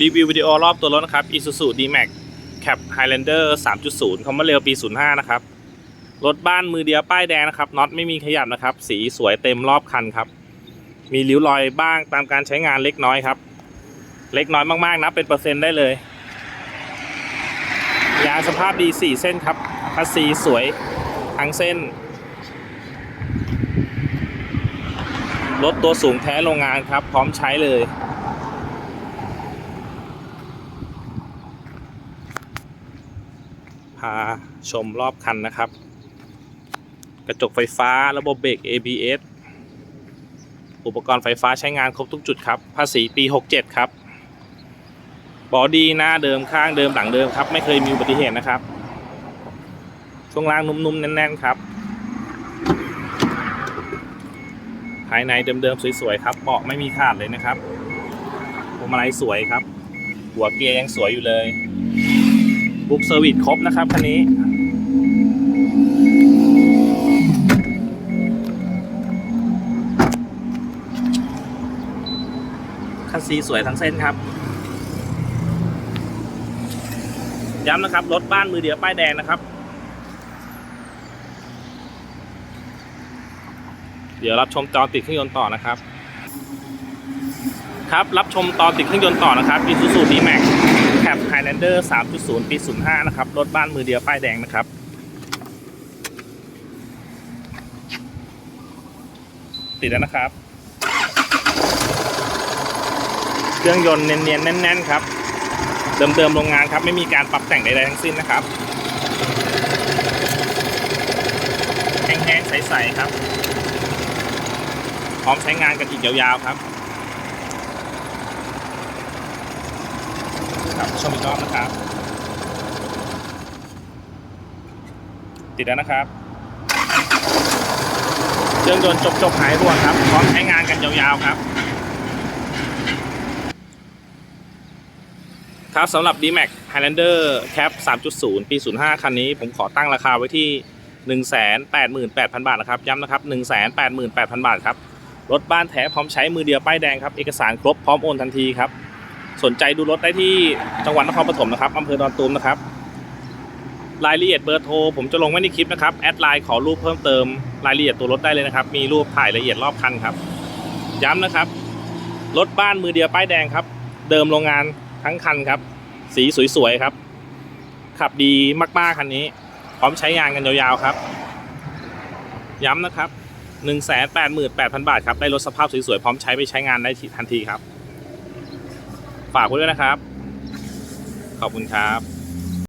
รีวิววิดีโอรอบตัวรถนะครับ Isuzu D-Max Cap Highlander 3.0คอมเมอร์เรลปี 05 นะครับ รถบ้านมือเดียวป้ายแดงนะครับน็อตไม่มีขยับนะครับ สีสวยเต็มรอบคันครับ มีริ้วรอยบ้างตามการใช้งานเล็กน้อยครับ เล็กน้อยมากๆนะเป็นเปอร์เซ็นต์ได้เลยยางสภาพดี 4 เส้นครับคัสซีสวยทั้งเส้นรถตัวสูงแท้โรงงานครับ พร้อมใช้เลย พาชมรอบคันนะครับ กระจกไฟฟ้าระบบเบรก ABS อุปกรณ์ไฟฟ้าใช้งานครบทุกจุดครับ ภาษีปี 67 ครับบอดี้หน้าเดิมข้างเดิมหลังเดิมครับ ไม่เคยมีอุบัติเหตุนะครับช่วงล่างนุ่มๆ แน่นๆ ครับ ภายในเดิมๆ สวยๆ ครับเบาะไม่มีขาดเลยนะครับพวงมาลัยสวยครับ หัวเกียร์ยังสวยอยู่เลย บุ๊กเซอร์วิสครบนะครับคันนี้ คันซีสวยทั้งเส้นครับ ย้ำนะครับ รถบ้านมือเดียวป้ายแดงนะครับเดี๋ยวรับชมตอนติดเครื่องยนต์ต่อนะครับ ครับรับชมตอนติดเครื่องยนต์ต่อนะครับ Isuzu D-Max Cap Highlander 3.0 ปี 05 นะครับ รถบ้านมือเดียว ป้ายแดงนะครับ ติดแล้วนะครับ เครื่องยนต์เนียนๆ แน่น ๆ ครับ เดิมๆ โรงงานครับ ไม่มีการปรับแต่งใดๆทั้งสิ้นนะครับ แห้งๆ ใส ๆ ครับ พร้อมใช้งานกันอีกยาว ๆ ครับ ครับ ชมอีกรอบนะครับ ติดแล้วนะครับเครื่องยนต์จบๆหายห่วงครับ พร้อมใช้งานกันยาวๆครับ ครับสำหรับ D-Max Highlander Cap 3.0 ปี 05 คันนี้ ผมขอตั้งราคาไว้ที่ 188,000 บาทนะครับ ย้ำนะครับ 188,000 บาทครับ รถบ้านแท้พร้อมใช้มือเดียวป้ายแดงครับ เอกสารครบพร้อมโอนทันทีครับ สนใจดูรถได้ที่จังหวัดนครปฐมนะครับอำเภอดอนตูมนะครับรายละเอียดเบอร์โทรผมจะลงไว้ในคลิปนะครับแอดไลน์ขอรูปเพิ่มเติมรายละเอียดตัวรถได้เลยนะครับ มีรูปถ่ายละเอียดรอบคันครับ ย้ำนะครับ รถบ้านมือเดียวป้ายแดงครับ เดิมโรงงานทั้งคันครับ สีสวยๆครับ ขับดีมากๆคันนี้ พร้อมใช้งานกันยาวๆครับ ย้ำนะครับ 188,000 บาทครับได้รถสภาพสวยๆพร้อมใช้ไปใช้งานได้ทันทีครับ ฝากคุณด้วยนะครับ ขอบคุณครับ